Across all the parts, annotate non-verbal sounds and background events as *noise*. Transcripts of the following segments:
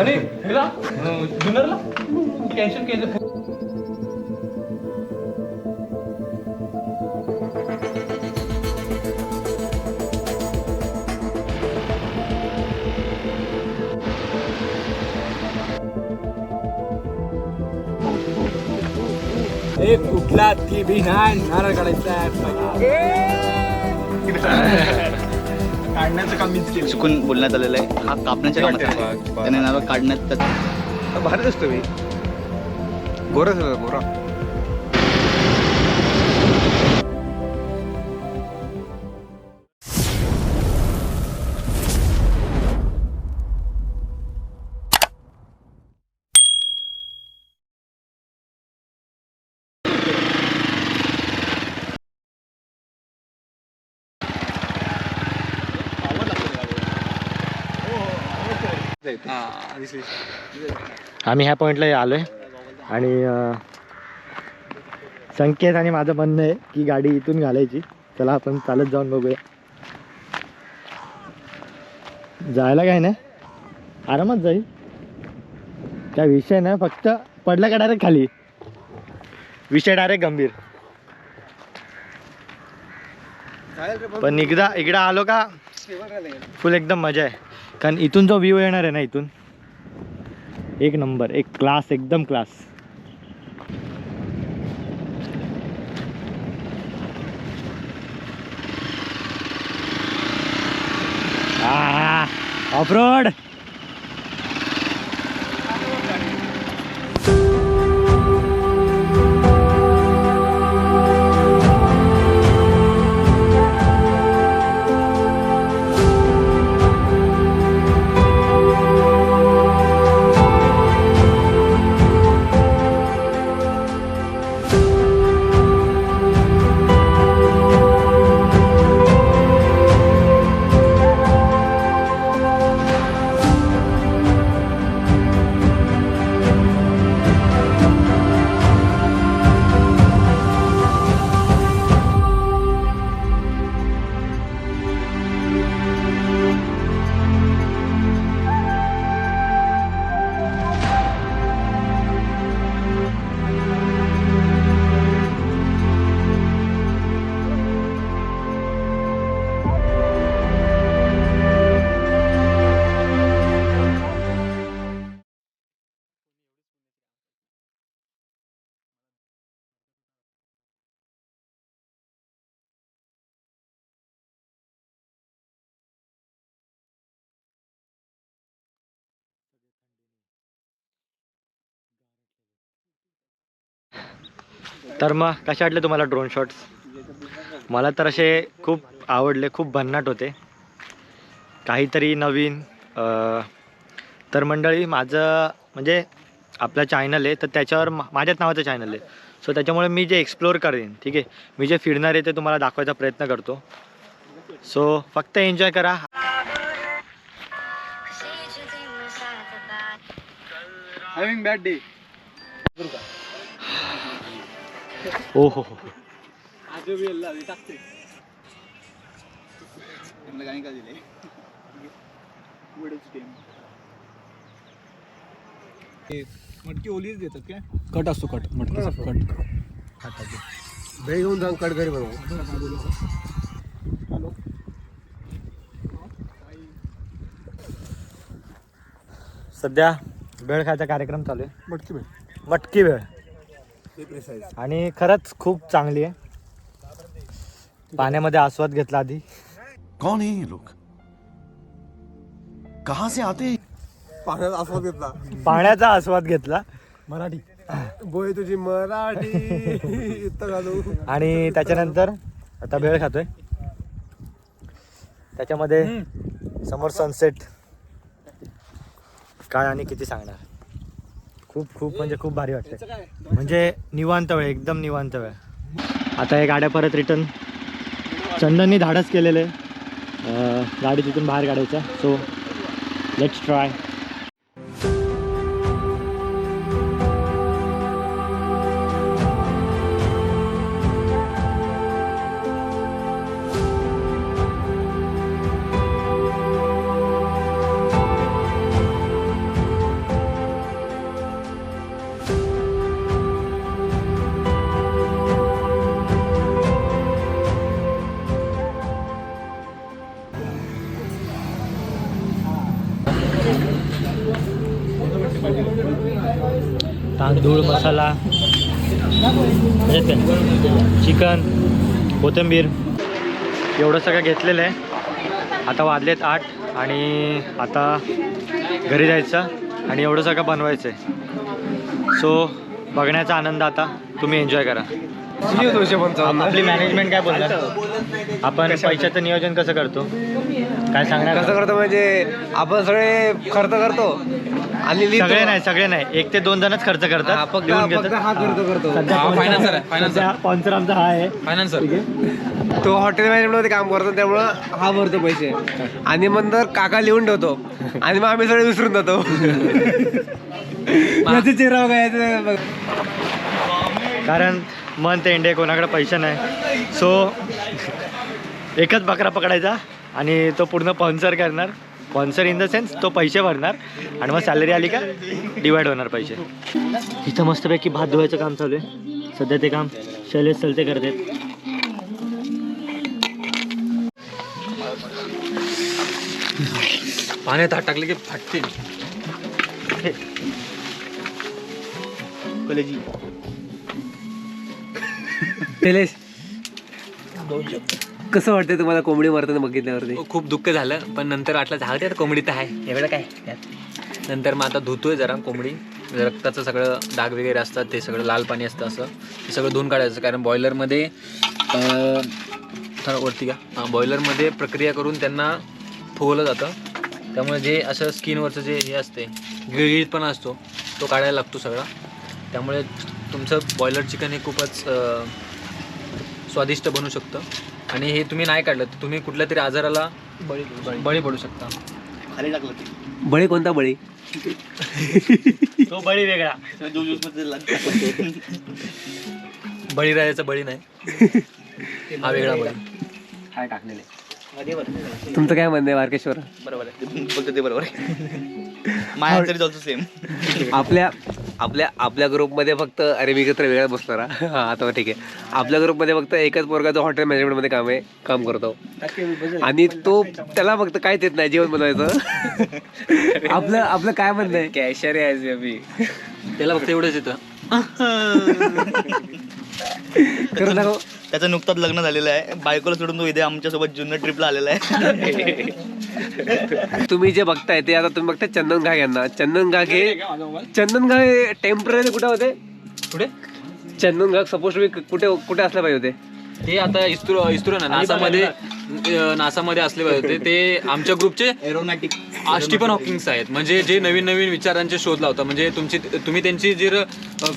आणि ह्याला अं, जुन्नरला कॅन्सल केलं कुठला ती बी नाही नारळ काढायचा *laughs* काढण्याचं काम मीच केलं चुकून बोलण्यात आलेलं आहे. हा कापण्याच्या कामात आहे. त्याने नारळ काढण्यात भारीच असतो मी. गोरा झाला गोरा. आम्ही ह्या पॉईंटला आलो आहे आणि संकेत आणि माझं म्हणणं आहे की गाडी इथून घालायची. चला आपण चालत जाऊन बघूया. जायला काय नाही? आरामात जाईल. काय विषय नाही फक्त पडला का डायरेक्ट खाली? विषय डायरेक्ट गंभीर. पण एकदा इकडं आलो का? फुल एकदम मजा आहे. कारण इथून जो व्ह्यू येणार आहे ना इथून एक नंबर एक क्लास एकदम क्लास ऑफ रोड तर मग कसे वाटले तुम्हाला ड्रोन शॉट्स मला तर असे खूप आवडले खूप भन्नाट होते. काहीतरी नवीन तर मंडळी माझं म्हणजे आपलं चॅनल आहे तर त्याच्यावर माझ्याच नावाचं चॅनल आहे. सो त्याच्यामुळे मी जे एक्सप्लोअर करेन ठीक आहे मी जे फिरणार आहे ते तुम्हाला दाखवायचा प्रयत्न करतो. सो फक्त एन्जॉय करा. हॅव्हिंग बॅड डे ओ हो हो. दिले? मटकी ओलीच देतात काय? कट असतो कट. मटकीचा कट दही घेऊन जाऊन कट घरी बनवू. सध्या वेळ खायचा कार्यक्रम चालू आहे. मटकी भेट. मटकी वेळ. आणि खरंच खूप चांगली आहे. पाण्यामध्ये आस्वाद घेतला आधी. कौन है ये लोग? कहां से आते हैं? पाण्यात आस्वाद घेतला. पाण्याचा आस्वाद घेतला. मराठी. बोय तुझी मराठी. आणि त्याच्यानंतर आता भेळ खातोय. त्याच्यामध्ये समोर सनसेट काय आणि किती सांगणार? खूप खूप म्हणजे खूप भारी वाटतंय. म्हणजे निवांत वेळ एकदम निवांत वेळ. आता हे गाड्या परत रिटर्न चंदननी धाडस केलेलं. आहे गाडी तिथून बाहेर काढायचा. सो लेट्स ट्राय तांदूळ मसाला चिकन कोथिंबीर. एवढं सगळं घेतलेलं आहे. आता वाजलेत आठ आणि आता घरी जायचं आणि एवढं सगळं बनवायचं आहे सो बघण्याचा आनंद आता तुम्ही एन्जॉय करा. आपली मॅनेजमेंट काय बोलणार? आपण पैशाचं नियोजन कसं करतो? काय सांगणार? कसं करतो म्हणजे आपण सगळे खर्च करतो. आणि. सगळे नाही सगळे नाही. एक ते दोन जणच खर्च करतात. हा. स्पॉन्सर आमचा हा आहे. फायनान्सर तो हॉटेल मॅनेजमेंटमध्ये काम करतो त्यामुळं हा भरतो पैसे. आणि नंतर काका लिहून ठेवतो. आणि मग आम्ही सगळे विसरून जातो. *laughs* चेहरा बघायचं. कारण मन ते इंडे कोणाकडे पैसे नाही. सो एकच बकरा पकडायचा आणि तो पूर्ण स्पॉन्सर करणार. स्पॉन्सर इन द सेन्स तो पैसे भरणार आणि मग सॅलरी आली का डिवाइड होणार पैसे. इथं मस्तपैकी भात धुवायचं काम चालू आहे. सध्या ते काम शैलेश सलते करतात. पाण्यात हात टाकले की फाटतील कलेजी. शैलेश. कसं वाटतंय तुम्हाला कोंबडी मारताना बघितल्यावरती? खूप दुःख झालं पण नंतर वाटलं झालं त्यात कोंबडी तर आहे. एवढं काय? त्यात? नंतर मग आता धुतोय जरा कोंबडी. रक्ताचं सगळं डाग वगैरे असतात ते सगळं लाल पाणी असतं असं. ते सगळं धुवून काढायचं कारण बॉयलरमध्ये थोडं वरती का हां बॉयलरमध्ये प्रक्रिया करून त्यांना फुगवलं जातं. त्यामुळे जे असं स्किनवरचं जे हे असते गिळगिळीतपणा असतो तो काढायला लागतो सगळा. त्यामुळे तुमचं बॉयलर चिकन हे खूपच स्वादिष्ट बनू शकतं. आणि हे तुम्ही नाही काढलं तर तुम्ही कुठल्या तरी आजाराला बळी बळी पडू शकता. खाली टाकलं ते बळी कोणता बळी? तो बळी वेगळा. लागतं. बळीराजाचा बळी नाही. हा वेगळा बळी. काय टाकलेले. तुमचं काय म्हणणं आहे मार्केश्वर? बरोबर आहे. बोलतो ते बरोबर आहे. *laughs* सेम आपल्या आपल्या आपल्या ग्रुपमध्ये फक्त अरे मी तर वेगळा बसणार हा. *laughs* हा आता ठीक आहे. आपल्या ग्रुपमध्ये फक्त एकच पोरगा जो हॉटेल मॅनेजमेंटमध्ये काम आहे काम करतो. आणि तो त्याला फक्त काहीच येत नाही जेवण बनवायचं. *laughs* आपलं आपलं काय म्हणणं आहे? कॅशर आहे मी. त्याला फक्त एवढंच येतं. खरं सांगू? त्याचं नुकतंच लग्न झालेलं आहे. बायकोला सोडून तो इथे आमच्यासोबत जुन्नर ट्रिपला आलेला आहे. तुम्ही जे बघताय ते आता तुम्ही बघताय चंदन घाग यांना. चंदन घाग हे चंदन घाग हे टेंपररी कुठे होते? पुढे चंदन घाग सपोज कुठे कुठे असले पाहिजे होते? ते आता इस्रो इस्रो ना नासामध्ये नासामध्ये असले पाहिजे होते. ते आमच्या ग्रुपचे एरोनॅटिक स्टीफन हॉकिंग्स आहेत. म्हणजे जे नवीन नवीन विचारांचे शोध लावतात. म्हणजे तुमची तुम्ही त्यांची जर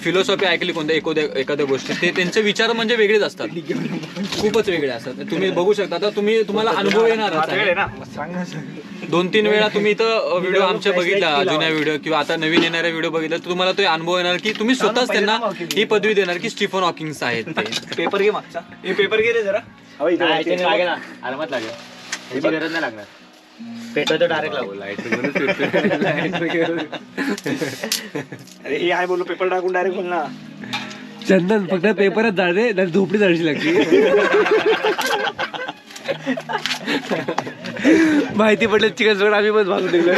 फिलॉसॉफी ऐकली कोणत्या एखाद्या एखाद्या गोष्टी ते त्यांचे विचार म्हणजे वेगळेच असतात. खूपच वेगळे असतात. तुम्ही बघू शकता. आता तुम्ही तुम्हाला अनुभव येणार दोन तीन वेळा तुम्ही इथं व्हिडिओ *laughs* आमच्या बघितला जुन्या व्हिडिओ किंवा आता नवीन येणाऱ्या व्हिडिओ बघितला तर तुम्हाला तो अनुभव येणार की तुम्ही स्वतःच त्यांना ही पदवी देणार की स्टीफन हॉकिंग्स आहेत ते. *laughs* पेपर घे मागचा. पेपर घे रे जरा. लागेल ना. आरामात लागेल. त्याची गरज नाही लागणार. पेटो तो डायरेक्ट लागू अरे हे आहे बोलू पेपर टाकून डायरेक्ट बोल ना. चंदन फक्त पेपरच जाळते नाही झोपडी जाळशी लागते माहिती पडलं चिकन सोड आम्ही पण भाजून दिलं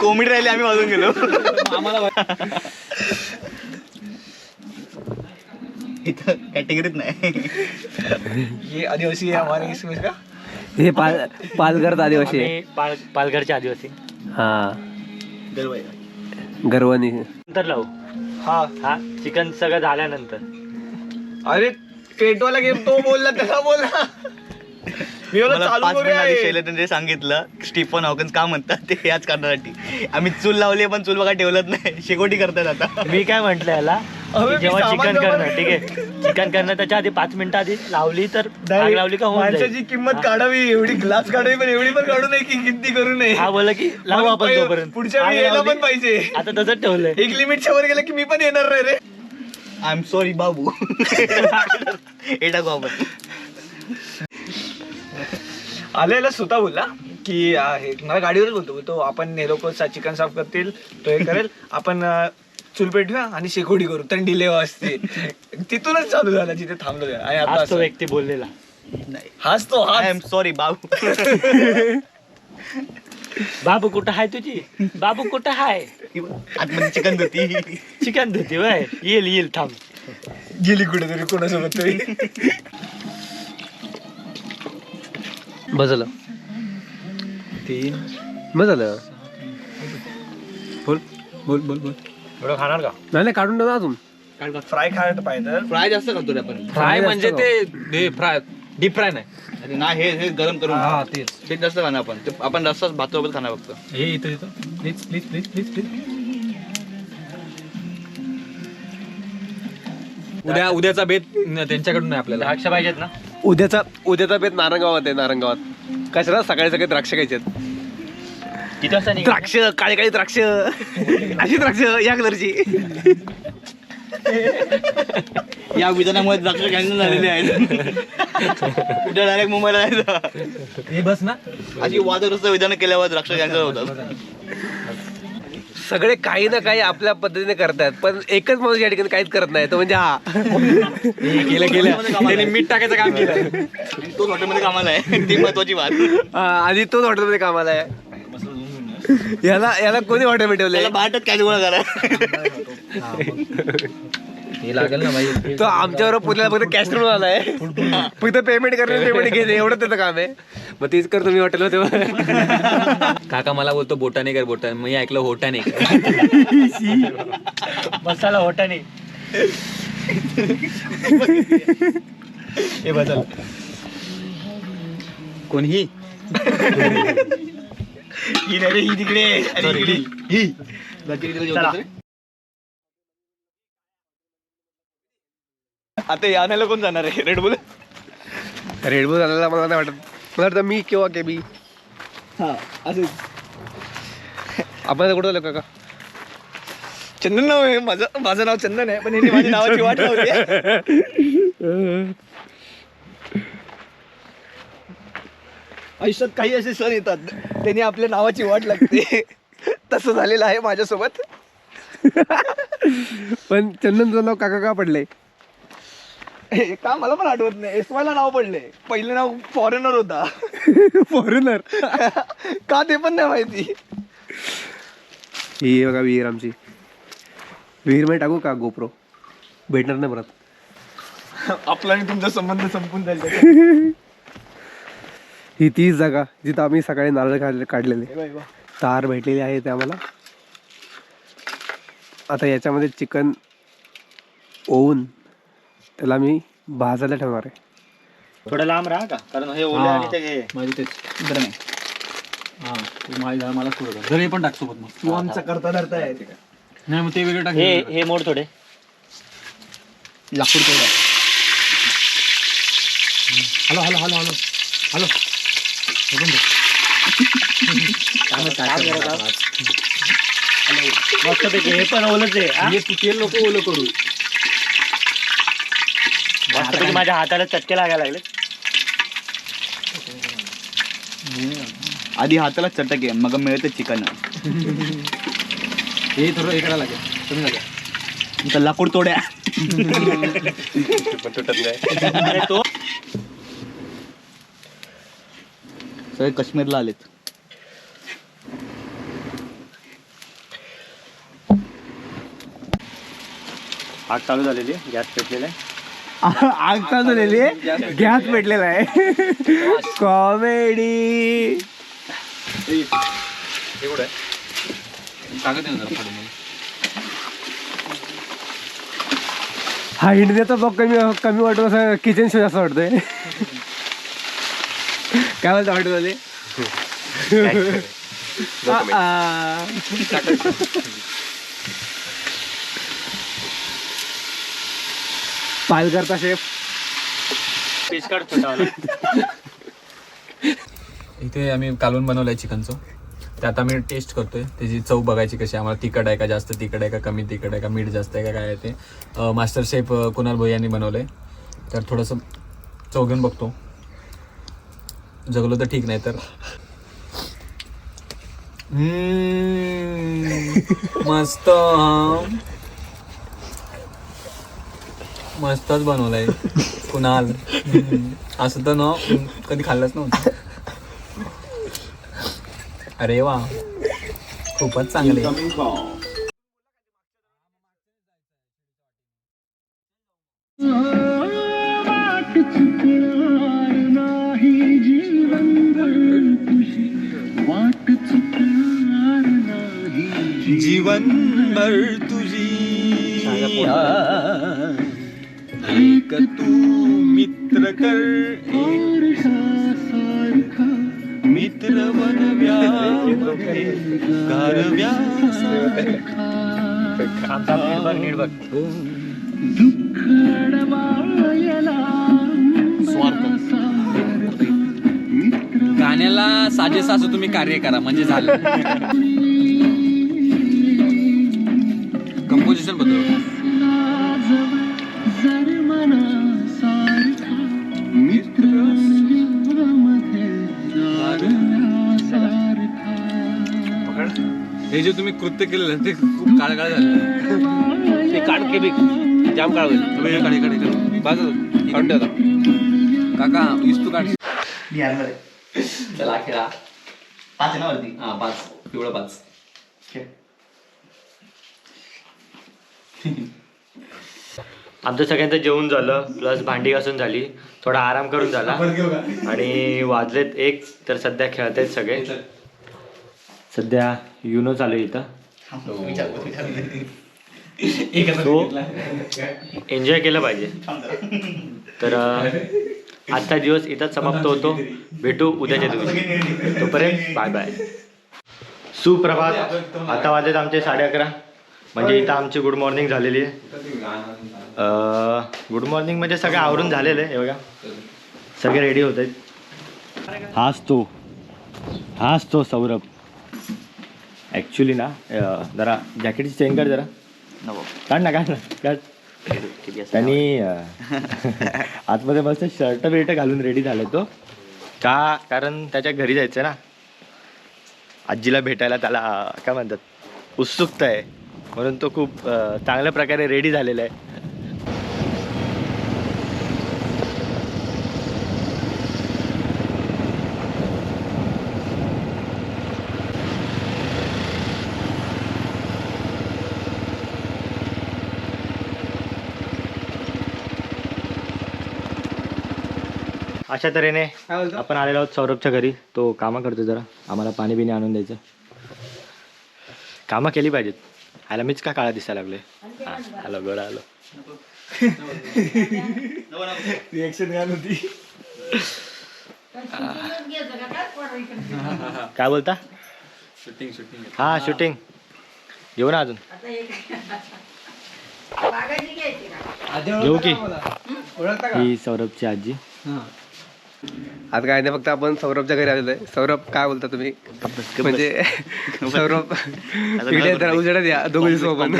कोमिडी राहिली आम्ही वाजून गेलो. इथं कॅटेगरीत नाही. ये आदिवासी है हमारे इसमें का? हे पाल पालघर आदिवासी आहे. पाल पालघरचे आदिवासी. हा. गर्व आहे. गर्वानी. नंतर लावू. हा. हा चिकन सगळं झाल्यानंतर. अरे पेटवाला गेम तो बोलला त्याला बोलला. मी बोललो, मला चालू पाच मिनिट करूया आधी हे. शैलेंद्रने सांगितलं स्टीफन हॉकन्स का म्हणतात ते याच कारणासाठी. आम्ही चूल लावली पण चूल बघा ठेवलंच नाही. शेकोटी करतात आता. मी काय म्हंटल याला? जेव्हा चिकन करणं ठीक आहे? चिकन करणं त्याच्या आधी पाच मिनिटं आधी लावली तर आग लावली का होऊन माणसाची किंमत काढावी एवढी ग्लास काढावी पण एवढी पण काढू नये की किती करू नये. हा बोला की लावू मग आपण तोपर्यंत पुढच्या आग वेळी यायला लावली. पण पाहिजे. आता तसंच ठेवलंय. एक लिमिटच्या वर गेलं की मी पण येणार नाही रे. आय एम सॉरी बाबू. *laughs* हे टाकू आपण. आलेला स्वतः बोलला की आ, हे मला गाडीवर बोलतो. तो आपण हे लोक चिकन साफ करतील तो हे करेल. आपण अ, चूल पेटूया आणि शेकोडी करू. थंडी लेवा असते तिथूनच चालू झाला जिथे थांबलो. आणि आता आज तो असं. व्यक्ती बोललेला. नाही हाच तो आय एम सॉरी बाबू. *laughs* बाबू कुठं हाय तुझी? बाबू कुठं हाय? आतमध्ये चिकन धुती. चिकन धुते वय येईल येईल थांब. गेली कुठेतरी कोणासोबत तरी. बस झालं तीन. बस झालं बोल बोल बोल बोल. एवढं खाणार का? नाही नाही काढून ना अजून. फ्राय खायला पाहिजे. फ्राय जास्त करतो रे आपण. फ्राय म्हणजे ते फ्राय डीप फ्राय नाही. अरे ना हे हे गरम करून हा तेच. ते जास्त खाणार आपण. ते आपण रस्ताच भातासोबत खाणार फक्त. हे इथं इथं. Please please please please please उद्या उद्याचा बेत न- त्यांच्याकडून नाही आपल्याला. द्राक्ष पाहिजेत ना? उद्याचा उद्याचा बेत नारंगावात आहे नारंगावात. कशाला सकाळी सकाळी द्राक्ष खायचे किती वाजता निघायचं? द्राक्ष काळी काळी द्राक्ष. अशी द्राक्ष या कलरची. या विधानामुळे द्राक्ष कॅन्सल झालेले आहेत. उद्या डायरेक्ट मुंबईला जायचं? हे बस ना. अशी वादग्रस्त विधान केल्यावर द्राक्ष कॅन्सल होतात. सगळे काही ना काही आपल्या पद्धतीने करतात पण एकच माणूस या ठिकाणी काहीच करत नाही तो म्हणजे हा. केलं केलं. त्यांनी मीठ टाकायचं काम केलं. तोच हॉटेलमध्ये कामाला आहे. ती महत्वाची बात. आधी तोच हॉटेलमध्ये कामाला आहे. याला याला कोणी हॉटेल ठेवले त्याला बाटच काय गोळा करा हे लागेल ना भाई. तो आमच्यावर पुण्याला फक्त कॅश म्हणून आलाय फक्त पेमेंट करणे पेमेंट घेणे एवढं त्याचं काम आहे. मग तीच करतो मी हॉटेलमध्ये काका मला बोलतो बोटाने कर बोटाने मी ऐकलं होटाने कर. मसाला होटाने हे बदल. कोणही? ही नाही रे, ही तिकडे अरे इकडे ही बाकी तिकडे जेवतात रे. आता या आणायला कोण जाणार आहे रेड बुल रेडबुल झालेला मला नाही वाटत मला वाटतं मी किंवा के बी हा असं आपण आता कुठं झालं काका चंदन नाव आहे माझं माझं नाव चंदन आहे पण यांनी माझ्या नावाची वाट लावली आयुष्यात काही असे सण येतात त्यांनी आपल्या नावाची वाट लागते. तसं झालेलं आहे माझ्यासोबत. पण चंदनचं नाव काका का पडलंय? हे का मला पण आठवत नाही. एस ला नाव पडले पहिलं नाव फॉरेनर होता. फॉरेनर *laughs* का ते पण नाही माहिती. ही बघा विहीर आमची. विहीरमध्ये टाकू का गोप्रो भेटणार नाही परत. आपला आणि तुमचा संबंध संपून जाईल. *laughs* ही तीच जागा जिथं आम्ही सकाळी नारळ काढले काढलेले. तार भेटलेले आहे ते आम्हाला. आता याच्यामध्ये चिकन ओवून त्याला मी भाजायला ठेवणार आहे. थोडं लांब राहा का? कारण हे ओले आणि ते हे. माझी तेच. बरं नाही हा तू माझी झाड मला थोडं जर हे पण टाक सोबत मग तू आमचा करता धरता आहे नाही मग ते वेगळं टाक. हे हे हे मोड थोडे. लाकूड तेवढा. Hello hello hello hello. Hello. मस्तपैकी हे पण ओलच आहे हा? हे तू तेल नको ओलं करू मस्तपैकी माझ्या हाताला चटके लागायला लागले आधी हाताला चटक आहे मग मिळतं चिकन. हे थोडं हे करायला लागेल कमी लागेल लाकूड तोड्या. *laughs* *laughs* पण तुटत नाही. तो सगळे काश्मीरला आलेत. आग चालू झालेली गॅस पेटलेला आहे. *laughs* आग चालवलेली गॅस भेटलेला आहे. *laughs* कॉमेडी. आहे. हा इंडियाचा ब्लॉग कमी कमी वाटतो असं किचन शो असं वाटतंय. *laughs* काय बोलतो वाटत झाले *laughs* पालघरचा शेफ. इथे आम्ही कालवून बनवलंय चिकनचं. ते आता आम्ही टेस्ट करतोय. त्याची चव बघायची कशी. आम्हाला तिखट आहे का जास्त तिखट आहे का कमी तिखट आहे का मीठ जास्त आहे का काय आहे ते. मास्टर शेफ कुणाल भोई यांनी बनवलंय. तर थोडंसं चव घेऊन बघतो. जगलो तर ठीक नाही तर. मस्त मस्तच बनवलंय. कुणाल. असं तर न कधी खाल्लंच नव्हतं. अरे वा खूपच चांगले. गाण्याला साजेस असं तुम्ही कार्य करा म्हणजे झालं. *laughs* कंपोजिशन बदल. हे जे तुम्ही कृत्य केलेलं ते खूप काळ काळ झालं. ते काढ के बी जाम काढ होईल. काढे काढे काढे. बाजू काढून ठेवता काका इस्तू काढ. बिहारला आहे. चला खेळा. पाच आहे ना वरती? हा पाच. पिवळं पाच. आमचं सगळ्यांचं जेवण झालं प्लस भांडी घासून झाली. थोडा आराम करून झाला. आणि वाजलेत एक तर सध्या खेळत आहेत सगळे सध्या युनो चालू आहे इथं. विचार तो एन्जॉय केलं पाहिजे. तर आजचा दिवस इथंच समाप्त होतो. भेटू उद्याच्या दिवशी. तोपर्यंत बाय बाय सुप्रभात. आता वाजलेत आमचे साडे अकरा. म्हणजे इथं आमची गुड मॉर्निंग झालेली आहे. गुड मॉर्निंग म्हणजे सगळं आवरून झालेलं आहे हे बघा. सगळे रेडी होत आहेत. हाच तो. हाच तो सौरभ. ॲक्च्युली ना अं, जरा जॅकेटची चेन काढ जरा. काढ ना काढ ना काढ. त्यांनी अं, आतमध्ये मस्त शर्ट बिर्ट घालून रेडी झाला तो. का? कारण त्याच्या घरी जायचं ना. आजीला भेटायला त्याला अं, काय म्हणतात उत्सुकता आहे. म्हणून तो खूप अं, चांगल्या प्रकारे रेडी झालेला आहे. अशा तऱ्हेने आपण आलेलो आहोत सौरभच्या घरी. तो कामं करतो जरा. आम्हाला पाणी बिणी आणून द्यायचं. कामं केली पाहिजेत. आयला मीच का काळा दिसायला लागले आलो गोडा आलो. काय बोलता? शूटिंग शूटिंग हा शूटिंग घेऊ ना अजून. घेऊ की ही सौरभची आजी. आज काय नाही फक्त आपण सौरभच्या घरी आलेलो आहे. सौरभ काय बोलता तुम्ही? म्हणजे *laughs* सौरभ *laughs* उजेडात या दोघं सोबत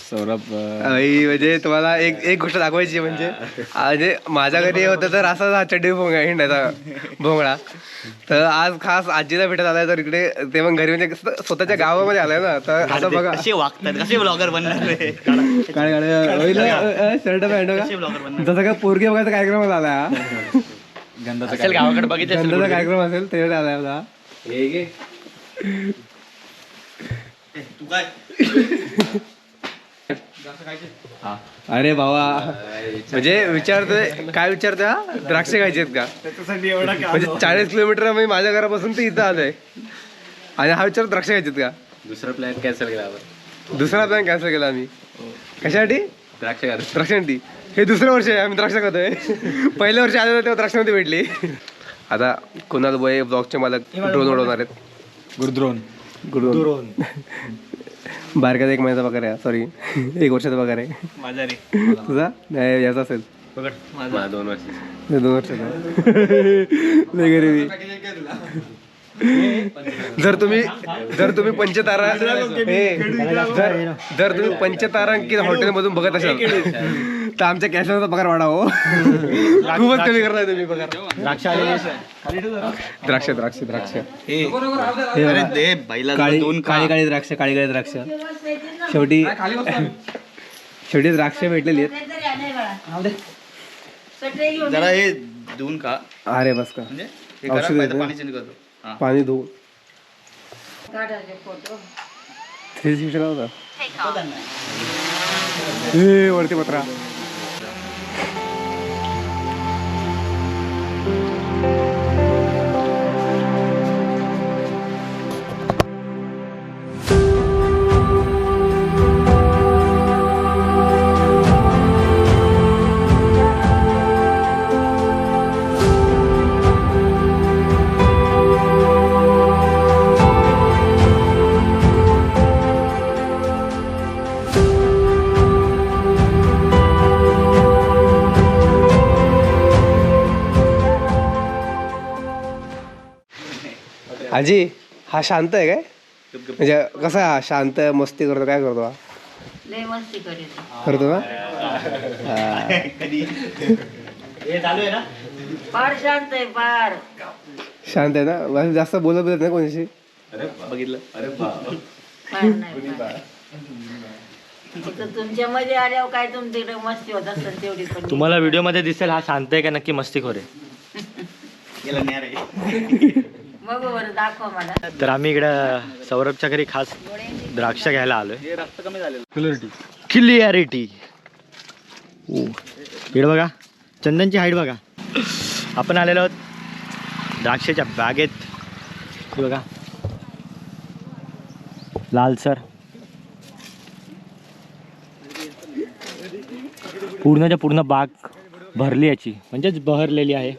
सौरभ आई, म्हणजे तुम्हाला एक एक गोष्ट दाखवायची म्हणजे म्हणजे माझ्या घरी होतं तर असाच हा चड्डी भोंगा हिंडायचा भोंगळा. तर आज खास आजीला भेटत आलाय तर इकडे ते मग घरी म्हणजे स्वतःच्या गावामध्ये आलाय ना तर असं बघा. कसे वागतात? कसे ब्लॉगर बनणार? काय काय शर्ट पॅन्ट कसे ब्लॉगर बनणार? जसं काय पोरगी बघायचा कार्यक्रम झाला. हा गंधाचं असेल गावाकडे बघितलं असेल गंधाचा कुठे. कार्यक्रम असेल आलाय होता तू काय? अरे बाबा म्हणजे विचारतोय काय विचारतोय हा? द्राक्ष खायचे आहेत का म्हणजे चाळीस किलोमीटर मी माझ्या घरापासून ते इथं आलोय. आणि हा विचार द्राक्ष खायचे का? दुसरा प्लॅन कॅन्सल केला आपण. दुसरा प्लॅन कॅन्सल केला आम्ही. कशासाठी? द्राक्ष घाल द्राक्षांती हे दुसरं वर्ष आहे आम्ही द्राक्ष खातोय. पहिल्या वर्षी आलेलो तेव्हा द्राक्षांती भेटली. आता कुणाल बोय ब्लॉगचे मालक ड्रोन उडवणार आहेत. गुरुद्रोण. गुरुद्रोन बारक्याचा एक महिन्याचा पगार आहे सॉरी एक वर्षाचा पगार आहे. माझा रे तुझा? नाही याचा असेल. माझा. दोन वर्ष दोन वर्षाचा. *laughs* लय गरिबी. जर तुम्ही जर तुम्ही पंचतारा हे, जर जर तुम्ही पंचतारांकित हॉटेलमधून बघत असाल तर आमच्या कॅशचा पगार वाढावं खूपच कमी करताय तुम्ही पगार. द्राक्ष आलेली द्राक्ष. द्राक्ष द्राक्ष जरा काळी दोन काळी काळी द्राक्ष काळी काळी द्राक्ष. शेवटी शेवटी द्राक्ष भेटलेली आहेत. जरा हे देऊन का अरे बस का. म्हणजे हे करा, औषध येतं. पाणी चेंज करतो. हा. पाणी धुवून थ्री सिक्स्टी होता? ए वरती पत्रा. आजी हा शांत आहे काय? म्हणजे कसा आहे? हा शांत आहे, मस्ती करतो काय करतो? हा लय मस्ती करीत करतो ना हा. फार शांत आहे फार. शांत आहे ना? जास्त बोलत बोलत नाही कोणाशी? फार नाही फार. फक्त तुमच्यामध्ये आल्यावर काय तुमच्याकडे मस्ती होत असेल तेवढी पण. तुम्हाला व्हिडिओमध्ये दिसेल हा शांत आहे का? नक्की मस्तीखोर आहे. *laughs* तर आम्ही इकडं सौरभच्या घरी खास द्राक्ष घ्यायला आलोय. क्लिअरिटी इकडे बघा. चंदनची हाईट बघा. आपण आलेलो आहोत द्राक्षाच्या बागेत. बघा. लालसर पूर्णच्या पूर्ण बाग भरली याची. म्हणजेच बहरलेली आहे.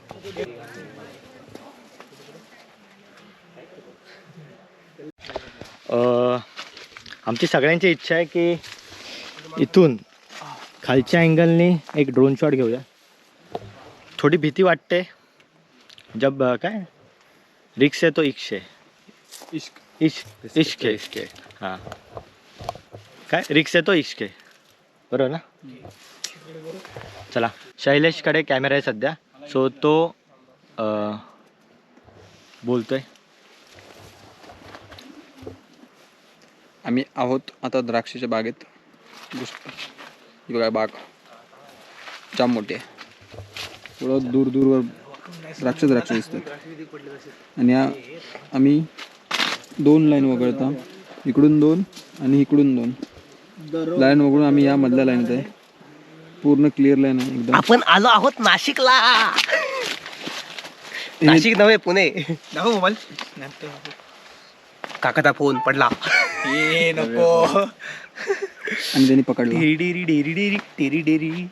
आमची सगळ्यांची इच्छा आहे की इथून खालच्या अँगलनी एक ड्रोन शॉट घेऊया. थोडी भीती वाटते. जब काय? रिक्स आहे तो इश्क. आहे इश्क इश्क इश्क आहे इश्क आहे. हां. काय? रिक्स आहे तो इश्क आहे बरोबर ना? चला. शैलेशकडे कॅमेरा आहे सध्या. सो तो बोलतोय. आम्ही आहोत आता द्राक्षाच्या बागेत. ही बघा बाग. जाम मोठी आहे. पुढं दूर दूरवर द्राक्ष द्राक्ष दिसतात. आणि या आम्ही दोन लाईन वगळता. इकडून दोन आणि इकडून दोन. लाईन वगळून आम्ही या मधल्या लाईनीत आहे. पूर्ण क्लिअर लाईन आहे एकदम. आपण आलो आहोत नाशिकला. नाशिक नव्हे पुणे. दाखव मोबाईल. काकाचा फोन पडला. ए नको आणि त्यांनी पकडला dairy dairy dairy dairy dairy dairy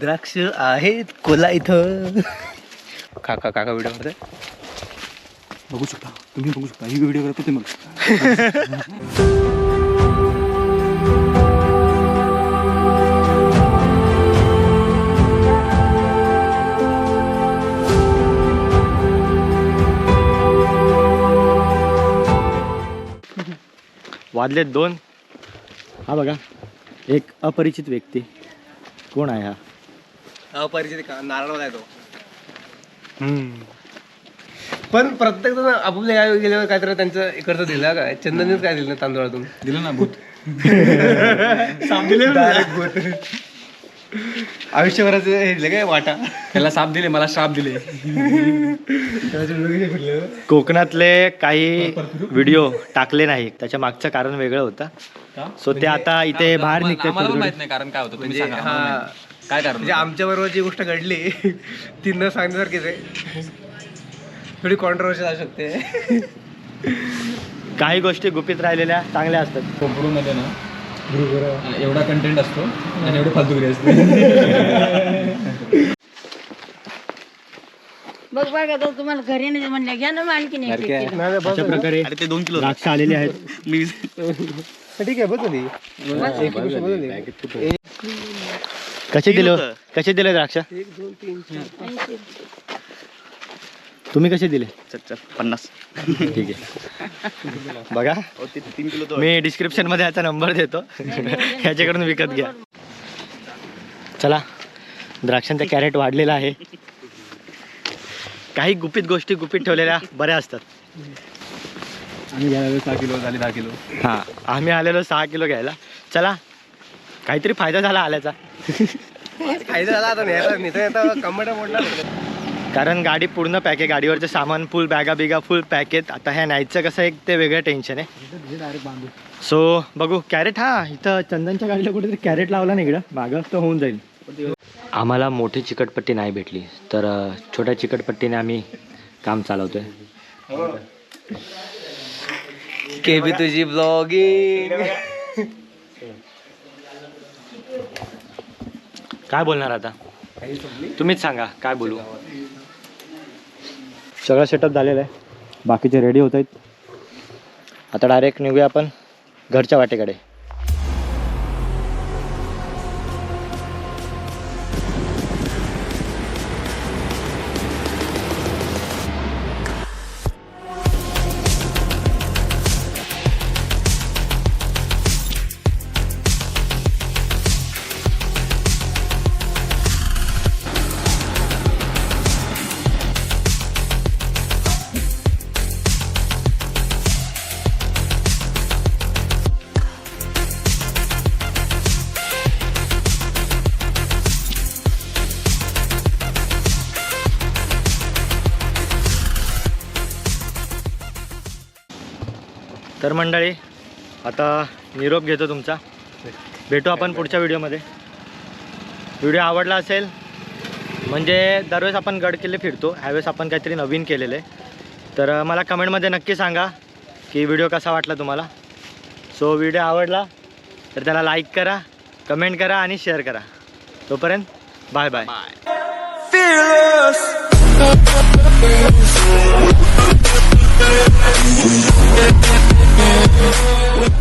द्राक्ष आहेत कोला इथं काका काका व्हिडिओमध्ये बघू शकता तुम्ही बघू शकता ही व्हिडिओ करतो ते मग वाजलेत दोन. हा बघा एक अपरिचित व्यक्ती. कोण आहे हा? अपरिचित का? नारळवाला आहे तो पण प्रत्येक जण आपापल्या गावी गेल्यावर काहीतरी त्यांचं इकडचं दिलं काय? चंदनच काय दिलं तांदूळातून? दिलं ना भूत. *laughs* आयुष्यभराचं हे दिलं काय वाटा? त्याला साप दिले मला श्राप दिले. कोकणातले काही व्हिडिओ टाकले नाही त्याच्या मागचं कारण वेगळं होतं. सो ते आता इथे बाहेर निघते माहीत नाही कारण काय होतं. तुम्ही म्हणजे सांगा. आम्हाला हा माहीत. काय कारण म्हणजे आमच्या बरोबर जी गोष्ट घडली ती न सांगण्यासारखीच आहे. थोडी कॉन्ट्रोवर्शियल असू शकते. काही गोष्टी गुपित राहिलेल्या चांगल्या असतात. कोकरूमध्ये ना एवढा कंटेंट असतो आणि एवढे फालतुगिरी असते. बघ तुम्हाला घरी नाही म्हणलं घ्या ना एक एक किलो. अशा प्रकारे ते दोन किलो. द्राक्ष आलेले आहेत. मी *laughs* ठीक आहे एक दे. कसे दिले कसे दिले द्राक्ष तुम्ही कसे दिले? पन्नास. ठीक आहे. बघा हो, ते तीन किलो मी डिस्क्रिप्शनमध्ये याचा नंबर देतो. ह्याच्याकडून विकत घ्या. चला द्राक्षांचा कॅरेट वाढलेला आहे. काही गुपित गोष्टी गुपित ठेवलेल्या बऱ्या असतात. आम्ही घ्यायला सहा किलो झाले दहा किलो. हां आम्ही आलेलो सहा किलो घ्यायला. चला काहीतरी फायदा झाला आल्याचा. फायदा झाला आता नेता नेता नेता कमटा मोडला. कारण गाडी पूर्ण पॅक आहे. गाडीवरचं सामान फुल बॅगा बिगा फुल पॅक आहेत. आता ह्या नाईटचं कसं एक ते वेगळं टेन्शन आहे. सो बघू कॅरेट हा इथं चंदनच्या गाडीला कुठेतरी कॅरेट लावला नाही इकडं. मागं तर होऊन जाईल. आम्हाला मोठी चिकटपट्टी नाही भेटली. तर छोट्या चिकटपट्टीने आम्ही काम चालवतोय. केबी तुझी ब्लॉगिंग काय बोलणार आता? तुम्हीच सांगा काय बोलू? सगळं सेटअप झालेलं आहे. बाकीचे रेडी होत आहेत. आता डायरेक्ट निघूया आपण घरच्या वाटेकडे. तर मंडळी आता निरोप घेतो तुमचा. भेटू आपण पुढच्या व्हिडिओमध्ये. व्हिडिओ आवडला असेल म्हणजे दरवेळेस आपण गड किल्ले फिरतो. ह्यावेळेस आपण काहीतरी नवीन केलेलं आहे. तर मला कमेंटमध्ये नक्की सांगा की व्हिडिओ कसा वाटला तुम्हाला. सो व्हिडिओ आवडला तर त्याला लाईक करा कमेंट करा आणि शेअर करा. तोपर्यंत बाय बाय. Fearless. with